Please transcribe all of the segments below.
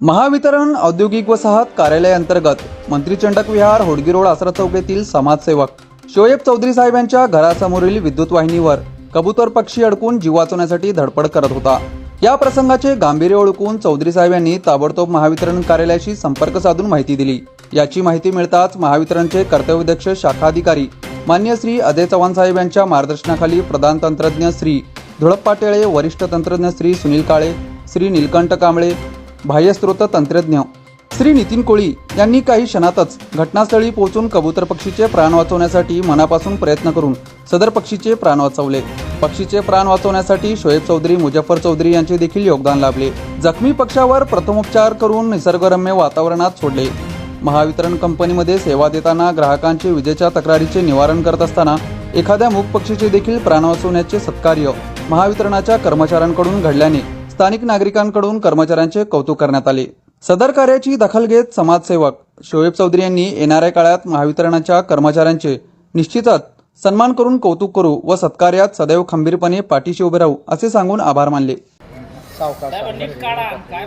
महावितरण औद्योगिक वसाहत कार्यालय अंतर्गत मंत्री चंडक विहार होडगी रोड आसरा चौक येथील समाजसेवक. शोएब चौधरी साहेब यांच्या घरासमोरील विद्युत वाहिनीवर कबूतर पक्षी अडकून जीव वाचवण्यासाठी धडपड करत होता. या प्रसंगाचे गांभीर्य ओळखून चौधरी साहेब यांनी ताबडतोब महावितरण कार्यालयाशी संपर्क साधून माहिती दिली. याची माहिती मिळताच महावितरणचे कर्तव्यदक्ष शाखा अधिकारी मान्य श्री अजय चव्हाण साहेब यांच्या मार्गदर्शनाखाली प्रधान तंत्रज्ञ श्री धुळप पाटेळे वरिष्ठ तंत्रज्ञ श्री सुनील काळे श्री नीलकंठ कांबळे बाह्यस्त्रोत तंत्रज्ञ श्री नितीन कोळी यांनी काही क्षणातच घटनास्थळी पोहोचून कबूतर पक्षीचे प्राण वाचवण्यासाठी मनापासून प्रयत्न करून सदर पक्षीचे प्राण वाचवले. पक्षीचे प्राण वाचवण्यासाठी शोएब चौधरी मुजफ्फर चौधरी यांचे देखील योगदान लाभले. जखमी पक्षावर प्रथमोपचार करून निसर्गरम्य वातावरणात सोडले. महावितरण कंपनीमध्ये सेवा देताना ग्राहकांचे विजेच्या तक्रारीचे निवारण करत असताना एखाद्या मूक पक्षीचे देखील प्राण वाचवण्याचे सत्कार्य महावितरणाच्या कर्मचाऱ्यांकडून घडल्याने स्थानिक नागरिकांकडून कर्मचाऱ्यांचे कौतुक करण्यात आले. सदर कार्याची दखल घेत समाजसेवक शोएब चौधरी यांनी येणाऱ्या काळात महावितरणाच्या कर्मचाऱ्यांचे निश्चितच सन्मान करून कौतुक करू व सत्कार्यात सदैव खंबीरपणे पाठीशी उभे राहू असे सांगून आभार मानले. सावकाश काय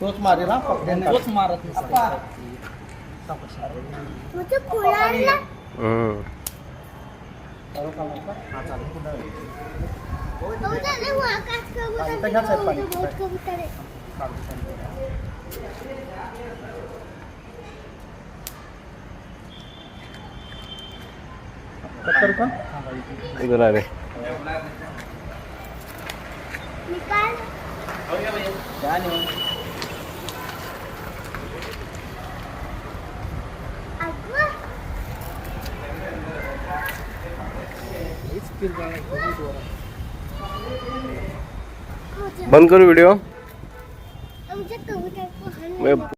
तोच मारे ना पकडून टाक. तोच मारत. हा, करू का आले निकाल अगं बंद करू हाण मैं